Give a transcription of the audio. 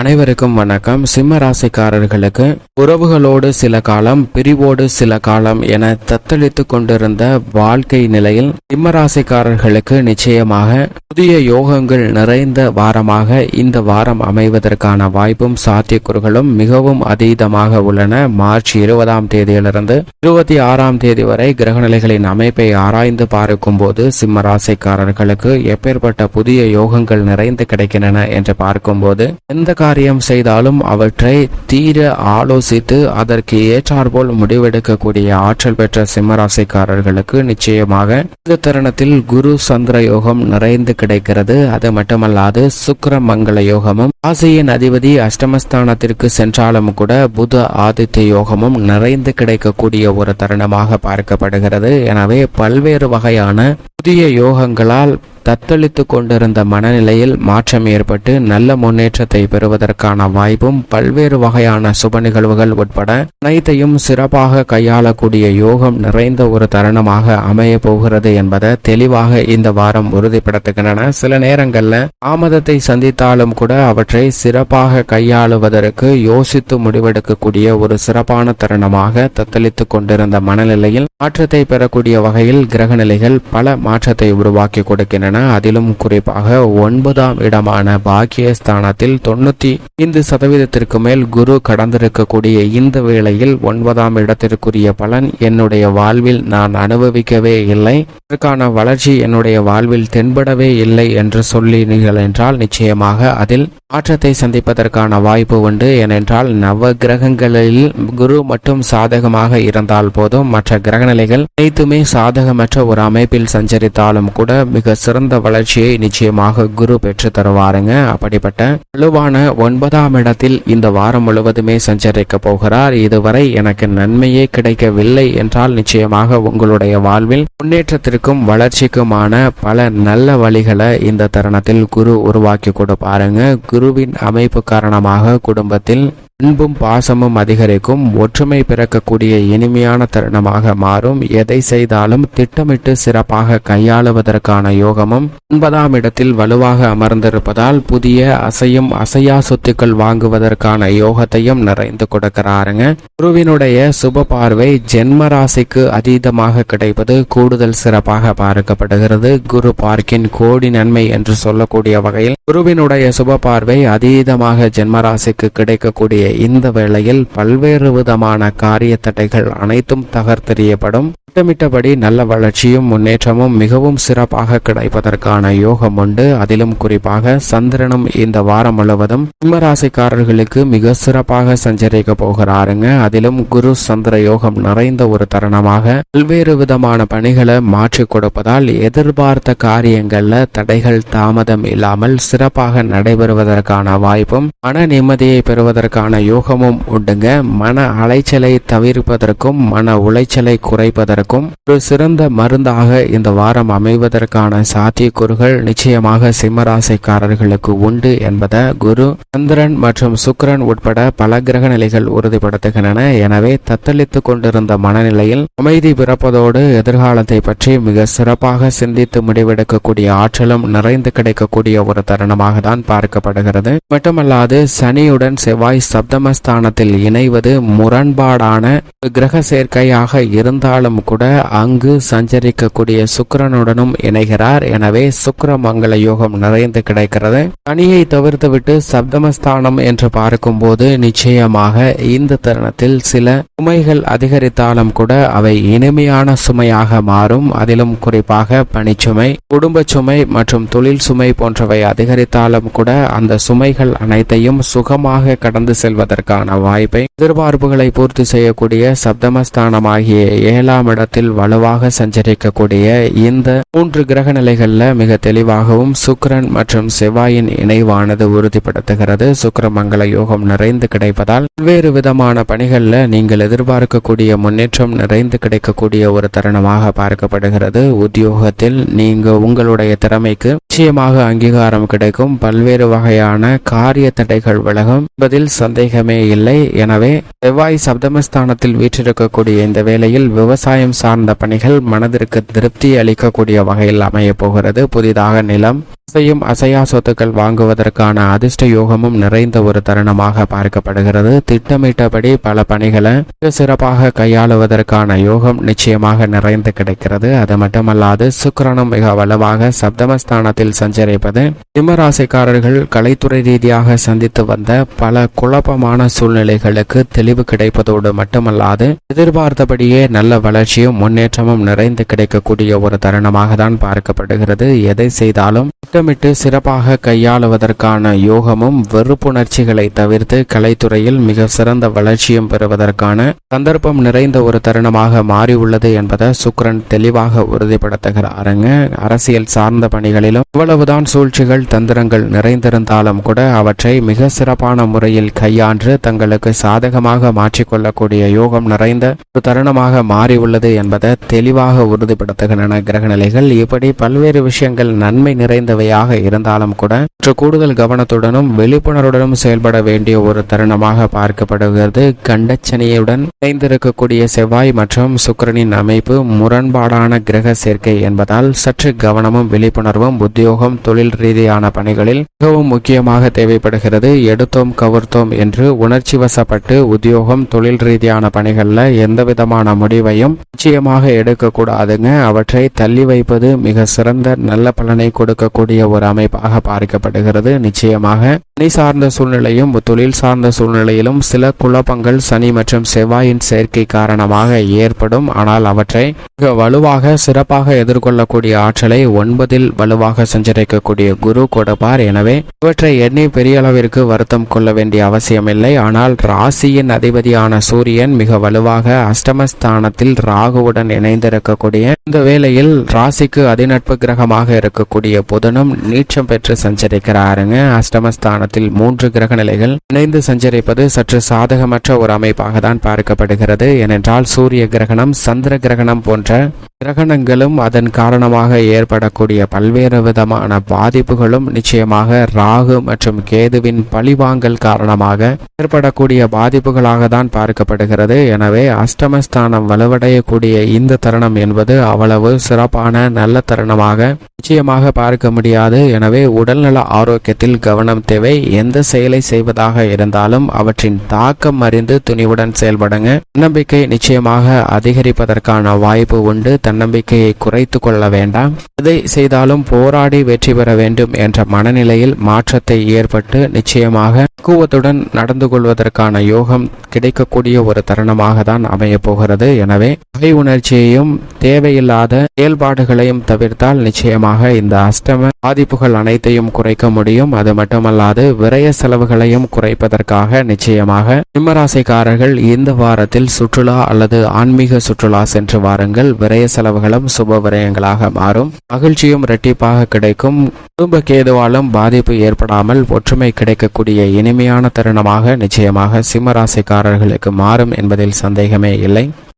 அனைவருக்கும் வணக்கம். சிம்ம ராசிக்காரர்களுக்கு உறவுகளோடு சில காலம் பிரிவோடு சில காலம் என தத்தளித்து கொண்டிருந்த வாழ்க்கை நிலையில் சிம்ம ராசிக்காரர்களுக்கு நிச்சயமாக புதிய யோகங்கள் நிறைந்த வாரமாக இந்த வாரம் அமைவதற்கான வாய்ப்பும் சாத்தியக்கூறுகளும் மிகவும் அதீதமாக உள்ளன. மார்ச் இருபதாம் தேதியிலிருந்து இருபத்தி ஆறாம் தேதி வரை கிரகநிலைகளின் அமைப்பை ஆராய்ந்து பார்க்கும் போது சிம்ம ராசிக்காரர்களுக்கு எப்பேற்பட்ட புதிய யோகங்கள் நிறைந்து கிடைக்கின்றன என்று பார்க்கும்போது எந்த காரியம் செய்தாலும் அவற்றை தீர ஆலோசித்து அதற்கு ஏற்றாற்போல் முடிவெடுக்கக்கூடிய ஆற்றல் பெற்ற சிம்மராசிக்காரர்களுக்கு நிச்சயமாக இந்த தருணத்தில் குரு சந்திர யோகம் நிறைந்து கிடைக்கிறது. அது மட்டுமல்லாது சுக்கர மங்கள யோகமும் ராசியின் அதிபதி அஷ்டமஸ்தானத்திற்கு சென்றாலும் கூட புத ஆதித்ய யோகமும் நிறைந்து கிடைக்கக்கூடிய ஒரு தருணமாக பார்க்கப்படுகிறது. எனவே பல்வேறு வகையான புதிய யோகங்களால் தத்தளித்து கொண்டிருந்த மனநிலையில் மாற்றம் ஏற்பட்டு நல்ல முன்னேற்றத்தை பெறுவதற்கான வாய்ப்பும் பல்வேறு வகையான சுப நிகழ்வுகள் உட்பட அனைத்தையும் சிறப்பாக கையாளக்கூடிய யோகம் நிறைந்த ஒரு தருணமாக அமைய போகிறது என்பதை தெளிவாக இந்த வாரம் உறுதிப்படுத்துகின்றன. சில நேரங்கள்ல தாமதத்தை சந்தித்தாலும் கூட அவற்றை சிறப்பாக கையாளுவதற்கு யோசித்து முடிவெடுக்கக்கூடிய ஒரு சிறப்பான தருணமாக தத்தளித்து கொண்டிருந்த மனநிலையில் மாற்றத்தை பெறக்கூடிய வகையில் கிரகநிலைகள் பல மாற்றத்தை உருவாக்கி கொடுக்கின்றன. அதிலும் குறிப்பாக ஒன்பதாம் இடமான பாக்கியஸ்தானத்தில் தொண்ணூத்தி ஐந்து சதவீதத்திற்கு மேல் குரு கடந்திருக்கக்கூடிய இந்த வேளையில் ஒன்பதாம் இடத்திற்குரிய பலன் என்னுடைய வாழ்வில் நான் அனுபவிக்கவே இல்லை. அதற்கான வளர்ச்சி என்னுடைய வாழ்வில் தென்படவே இல்லை என்று சொல்லினீர்கள் என்றால் நிச்சயமாக அதில் மாற்றத்தை சந்திப்பதற்கான வாய்ப்பு உண்டு. ஏனென்றால் நவ கிரகங்களில் குரு மட்டும் சாதகமாக இருந்தால் போதும். மற்ற கிரகநிலைகள் அனைத்துமே சாதகமற்ற ஒரு அமைப்பில் சஞ்சரி சஞ்சரித்தாலும் கூட மிக சிறந்த வளர்ச்சியை நிச்சயமாக குரு பெற்று தருவாருங்க. அப்படிப்பட்ட வலுவான ஒன்பதாம் இடத்தில் இந்த வாரம் முழுவதுமே சஞ்சரிக்க போகிறார். இதுவரை எனக்கு நன்மையே கிடைக்கவில்லை என்றால் நிச்சயமாக உங்களுடைய வாழ்வில் முன்னேற்றத்திற்கும் வளர்ச்சிக்குமான பல நல்ல வழிகளை இந்த தருணத்தில் குரு உருவாக்கி கொடுப்பாருங்க. குருவின் அமைப்பு காரணமாக குடும்பத்தில் அன்பும் பாசமும் அதிகரிக்கும் ஒற்றுமை பிறக்கக்கூடிய இனிமையான தருணமாக மாறும். எதை செய்தாலும் திட்டமிட்டு சிறப்பாக கையாளுவதற்கான யோகமும் ஒன்பதாம் இடத்தில் வலுவாக அமர்ந்திருப்பதால் புதிய அசையும் அசையா சொத்துக்கள் வாங்குவதற்கான யோகத்தையும் நிறைந்து கொடுக்கிறாருங்க. குருவினுடைய சுப பார்வை ஜென்ம ராசிக்கு அதீதமாக கிடைப்பது கூடுதல் சிறப்பாக பார்க்கப்படுகிறது. குரு பார்க்கின் கோடி நன்மை என்று சொல்லக்கூடிய வகையில் குருவினுடைய சுப பார்வை அதீதமாக ஜென்மராசிக்கு கிடைக்கக்கூடிய இந்த வேளையில் பல்வேறு விதமான காரிய தடைகள் அனைத்தும் தகர்த்தெறியப்படும். திட்டமிட்டபடி நல்ல வளர்ச்சியும் முன்னேற்றமும் மிகவும் சிறப்பாக கிடைப்பதற்கான யோகம் உண்டு. அதிலும் குறிப்பாக சந்திரனும் இந்த வாரம் முழுவதும் சிம்மராசிக்காரர்களுக்கு மிக சிறப்பாக சஞ்சரிக்க போகிறாருங்க. அதிலும் குரு சந்திர யோகம் நிறைந்த ஒரு தருணமாக பல்வேறு விதமான பணிகளை மாற்றி கொடுப்பதால் எதிர்பார்த்த காரியங்கள்ல தடைகள் தாமதம் இல்லாமல் சிறப்பாக நடைபெறுவதற்கான வாய்ப்பும் மன நிம்மதியை பெறுவதற்கான யோகமும் உண்டுங்க. மன அலைச்சலை தவிர்ப்பதற்கும் மன உளைச்சலை குறைப்பதற்கும் ஒரு சிறந்த மருந்தாக இந்த வாரம் அமைவதற்கான சாத்தியக்கூறுகள் நிச்சயமாக சிம்மராசிக்காரர்களுக்கு உண்டு என்பதை குரு சந்திரன் மற்றும் சுக்கிரன் உட்பட பல கிரக நிலைகள் உறுதிப்படுத்துகின்றன. எனவே தத்தளித்து கொண்டிருந்த மனநிலையில் அமைதி பிறப்பதோடு எதிர்காலத்தை பற்றி மிக சிறப்பாக சிந்தித்து முடிவெடுக்கக்கூடிய ஆற்றலும் நிறைந்து கிடைக்கக்கூடிய ஒரு தருணமாக தான் பார்க்கப்படுகிறது. மட்டுமல்லாது சனியுடன் செவ்வாய் சப்தமஸ்தானத்தில் இணைவது முரண்பாடான கிரக சேர்க்கையாக இருந்தாலும் கூட அங்கு சஞ்சரிக்கக்கூடிய சுக்கிரனுடனும் இணைகிறார். எனவே சுக்கர மங்கள யோகம் நிறைந்து கிடைக்கிறது. சனியை தவிர்த்துவிட்டு சப்தமஸ்தானம் என்று பார்க்கும்போது நிச்சயமாக இந்த தருணத்தில் சில சுமைகள் அதிகரித்தாலும் கூட அவை இனிமையான சுமையாக மாறும். அதிலும் குறிப்பாக பணிச்சுமை குடும்ப சுமை மற்றும் தொழில் சுமை போன்றவை அதிகரித்தாலும் கூட அந்த சுமைகள் அனைத்தையும் சுகமாக கடந்து செல்வதற்கான வாய்ப்பை எதிர்பார்ப்புகளை பூர்த்தி செய்யக்கூடிய சப்தமஸ்தானமாகிய ஏழாம் இடம் இடத்தில் வலுவாக சஞ்சரிக்கக்கூடிய இந்த மூன்று கிரக நிலைகள்ல மிக தெளிவாகவும் சுக்கிரன் மற்றும் செவ்வாயின் இணைவானது உறுதிப்படுத்துகிறது. சுக்கிரமங்கல யோகம் நிறைந்து கிடைப்பதால் பல்வேறு விதமான பணிகள்ல நீங்கள் எதிர்பார்க்கக்கூடிய முன்னேற்றம் நிறைந்து கிடைக்கக்கூடிய ஒரு தருணமாக பார்க்கப்படுகிறது. உத்தியோகத்தில் நீங்க உங்களுடைய திறமைக்கு நிச்சயமாக அங்கீகாரம் கிடைக்கும். பல்வேறு வகையான காரிய தடைகள் விலகும். என்பதில் சந்தேகமே இல்லை. எனவே செவ்வாய் சப்தமஸ்தானத்தில் வீற்றிருக்கக்கூடிய இந்த வேளையில் விவசாயம் சார்ந்த பணிகள் மனதிற்கு திருப்தி அளிக்கக்கூடிய வகையில் அமைய போகிறது. புதிதாக நிலம் செய்யும் அசையா சொத்துக்கள் வாங்குவதற்கான அதிர்ஷ்ட யோகமும் நிறைந்த ஒரு தருணமாக பார்க்கப்படுகிறது. திட்டமிட்டபடி பல பணிகளை சிறப்பாக கையாளுவதற்கான யோகம் நிச்சயமாக நிறைந்து கிடைக்கிறது. அது மட்டுமல்லாது சுக்கரனும் மிக வலுவாக சப்தமஸ்தானத்தில் சஞ்சரிப்பது சிம்மராசிக்காரர்கள் கலைத்துறை ரீதியாக சந்தித்து வந்த பல குழப்பமான சூழ்நிலைகளுக்கு தெளிவு கிடைப்பதோடு மட்டுமல்லாது எதிர்பார்த்தபடியே நல்ல வளர்ச்சியும் முன்னேற்றமும் நிறைந்து கிடைக்கக்கூடிய ஒரு தருணமாக தான் பார்க்கப்படுகிறது. எதை செய்தாலும் திட்டமிட்டு சிறப்பாக கையாளுவதற்கான யோகமும் வெறுப்புணர்ச்சிகளை தவிர்த்து கலைத்துறையில் மிக சிறந்த வளர்ச்சியும் பெறுவதற்கான சந்தர்ப்பம் நிறைந்த ஒரு தருணமாக மாறியுள்ளது என்பதை சுக்கிரன் தெளிவாக உறுதிப்படுத்துகிறாருங்க. அரசியல் சார்ந்த பணிகளிலும் இவ்வளவுதான் சூழ்ச்சிகள் தந்திரங்கள் நிறைந்திருந்தாலும் கூட அவற்றை மிக சிறப்பான முறையில் கையாண்டு தங்களுக்கு சாதகமாக மாற்றிக்கொள்ளக்கூடிய யோகம் நிறைந்த ஒரு தருணமாக மாறியுள்ளது என்பதை தெளிவாக உறுதிப்படுத்துகின்றன கிரகநிலைகள். இப்படி பல்வேறு விஷயங்கள் நன்மை நிறைந்தவையாக இருந்தாலும் கூட சற்று கூடுதல் கவனத்துடனும் விழிப்புணர்வுடனும் செயல்பட வேண்டிய ஒரு தருணமாக பார்க்கப்படுகிறது. கண்டச்சனியுடன் இணைந்திருக்கக்கூடிய செவ்வாய் மற்றும் சுக்கிரனின் அமைப்பு முரண்பாடான கிரக சேர்க்கை என்பதால் சற்று கவனமும் விழிப்புணர்வும் உத்தியோகம் தொழில் ரீதியான பணிகளில் மிகவும் முக்கியமாக தேவைப்படுகிறது. எடுத்தோம் கவர்த்தோம் என்று உணர்ச்சி வசப்பட்டு உத்தியோகம் தொழில் ரீதியான பணிகளில் எந்த விதமான முடிவையும் நிச்சயமாக எடுக்கக்கூடாதுங்க. அவற்றை தள்ளி வைப்பது மிக சிறந்த நல்ல பலனை கொடுக்கக்கூடிய ஒரு அமைப்பாக பார்க்கப்படுகிறது நிச்சயமாக பணி சார்ந்த சூழ்நிலையும் தொழில் சார்ந்த சூழ்நிலையிலும் சில குழப்பங்கள் சனி மற்றும் செவ்வாயின் சேர்க்கை காரணமாக ஏற்படும். ஆனால் அவற்றை மிக வலுவாக சிறப்பாக எதிர்கொள்ளக்கூடிய ஆற்றலை ஒன்பதில் வலுவாக சஞ்சரிக்கக்கூடிய குரு கொடுப்பார். எனவே இவற்றை எண்ணி பெரிய அளவிற்கு வருத்தம் கொள்ள வேண்டிய அவசியமில்லை. ஆனால் ராசியின் அதிபதியான சூரியன் மிக வலுவாக அஷ்டமஸ்தானத்தில் ராகுவுடன் இணைந்திருக்கக்கூடிய இந்த வேளையில் ராசிக்கு அதிநட்பு கிரகமாக இருக்கக்கூடிய புதனும் நீச்சம் பெற்று சஞ்சரிக்கிறாருங்க. அஷ்டமஸ்தானத்தில் மூன்று கிரக நிலைகள் இணைந்து சஞ்சரிப்பது சற்று சாதகமற்ற ஒரு அமைப்பாக தான் பார்க்கப்படுகிறது. ஏனென்றால் சூரிய கிரகணம் சந்திர கிரகணம் போன்ற கிரகணங்களும் அதன் காரணமாக ஏற்படக்கூடிய பல்வேறு விதமான பாதிப்புகளும் நிச்சயமாக ராகு மற்றும் கேதுவின் பழிவாங்கல் காரணமாக ஏற்படக்கூடிய பாதிப்புகளாக தான் பார்க்கப்படுகிறது. எனவே அஷ்டமஸ்தானம் வலுவடையக்கூடிய இந்த தருணம் என்பது அவ்வளவு சிறப்பான நல்ல தருணமாக நிச்சயமாக பார்க்க முடியாது. எனவே உடல்நல ஆரோக்கியத்தில் கவனம் தேவை. எந்த செயலை செய்வதாக இருந்தாலும் அவற்றின் தாக்கம் அறிந்து துணிவுடன் செயல்படுங்க. நம்பிக்கை நிச்சயமாக அதிகரிப்பதற்கான வாய்ப்பு உண்டு. தன்னம்பிக்கையை குறைத்து கொள்ள வேண்டாம். எதை செய்தாலும் போராடி வெற்றி பெற வேண்டும் என்ற மனநிலையில் மாற்றத்தை ஏற்பட்டு நிச்சயமாக பக்குவத்துடன் நடந்து கொள்வதற்கான யோகம் கிடைக்கக்கூடிய ஒரு தருணமாக தான் அமைய போகிறது. எனவே பகை உணர்ச்சியையும் தேவையில்லாத செயல்பாடுகளையும் தவிர்த்தால் நிச்சயமாக இந்த அஷ்டம பாதிப்புகள் அனைத்தையும் குறைக்க முடியும். அது மட்டுமல்லாது விரய செலவுகளையும் குறைப்பதற்காக நிச்சயமாக சிம்மராசிக்காரர்கள் இந்த வாரத்தில் சுற்றுலா அல்லது ஆன்மீக சுற்றுலா சென்று வாருங்கள். விரய செலவுகளும் சுப விரயங்களாக மாறும். மகிழ்ச்சியும் இரட்டிப்பாக கிடைக்கும். குடும்ப கேதுவாலும் பாதிப்பு ஏற்படாமல் ஒற்றுமை கிடைக்கக்கூடிய இனிமையான தருணமாக நிச்சயமாக சிம்மராசிக்காரர்களுக்கு மாறும் என்பதில் சந்தேகமே இல்லை.